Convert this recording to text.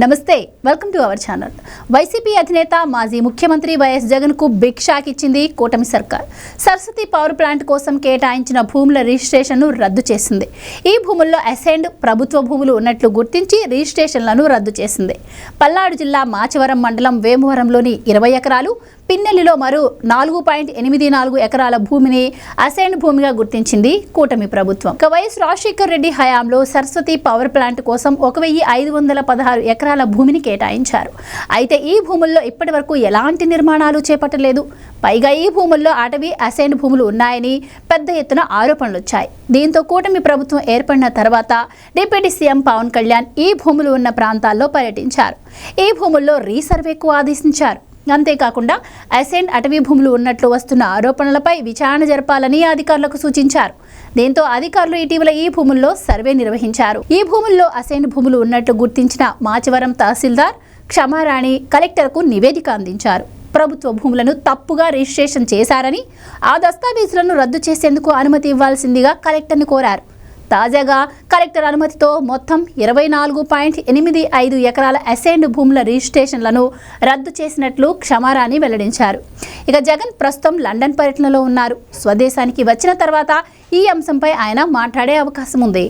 నమస్తే welcome to our channel YCP అధినేత మాజీ ముఖ్యమంత్రి వైఎస్ జగన్కు బిగ్ షాక్ ఇచ్చింది కూటమి సర్కార్. సరస్వతి పవర్ ప్లాంట్ కోసం కేటాయించిన భూముల రిజిస్ట్రేషన్ను రద్దు చేసింది. ఈ భూముల్లో అసెండ్ ప్రభుత్వ భూములు ఉన్నట్లు గుర్తించి రిజిస్ట్రేషన్లను రద్దు చేసింది. పల్నాడు జిల్లా మాచవరం మండలం వేమవరంలోని ఇరవై ఎకరాలు పిన్నెల్లిలో మరో నాలుగు పాయింట్ ఎనిమిది నాలుగు ఎకరాల భూమిని అసైన్ భూమిగా గుర్తించింది కూటమి ప్రభుత్వం. ఇక వైఎస్ రాజశేఖర్ రెడ్డి హయాంలో సరస్వతి పవర్ ప్లాంట్ కోసం ఒక వెయ్యి ఐదు వందల పదహారు ఎకరాల భూమిని కేటాయించారు. అయితే ఈ భూముల్లో ఇప్పటి వరకు ఎలాంటి నిర్మాణాలు చేపట్టలేదు. పైగా ఈ భూముల్లో అటవీ అసైన్ భూములు ఉన్నాయని పెద్ద ఎత్తున ఆరోపణలు వచ్చాయి దీంతో కూటమి ప్రభుత్వం ఏర్పడిన తర్వాత డిప్యూటీ సీఎం పవన్ కళ్యాణ్ ఈ భూములు ఉన్న ప్రాంతాల్లో పర్యటించారు. ఈ భూముల్లో రీసర్వేకు ఆదేశించారు. అంతేకాకుండా అసెంట్ అటవీ భూములు ఉన్నట్లు వస్తున్న ఆరోపణలపై విచారణ జరపాలని అధికారులకు సూచించారు. దీంతో అధికారులు ఇటీవల ఈ భూముల్లో సర్వే నిర్వహించారు. ఈ భూముల్లో అసైన్ భూములు ఉన్నట్లు గుర్తించిన మాచవరం తహసీల్దార్ క్షమారాణి కలెక్టర్కు నివేదిక అందించారు. ప్రభుత్వ భూములను తప్పుగా రిజిస్ట్రేషన్ చేశారని ఆ దస్తావేజులను రద్దు చేసేందుకు అనుమతి ఇవ్వాల్సిందిగా కలెక్టర్ని కోరారు. తాజాగా కలెక్టర్ అనుమతితో మొత్తం ఇరవై నాలుగు పాయింట్ ఎనిమిది ఐదు ఎకరాల అసైన్డ్ భూముల రిజిస్ట్రేషన్లను రద్దు చేసినట్లు క్షమారాణి వెల్లడించారు. ఇక జగన్ ప్రస్తుతం లండన్ పర్యటనలో ఉన్నారు. స్వదేశానికి వచ్చిన తర్వాత ఈ అంశంపై ఆయన మాట్లాడే అవకాశం ఉంది.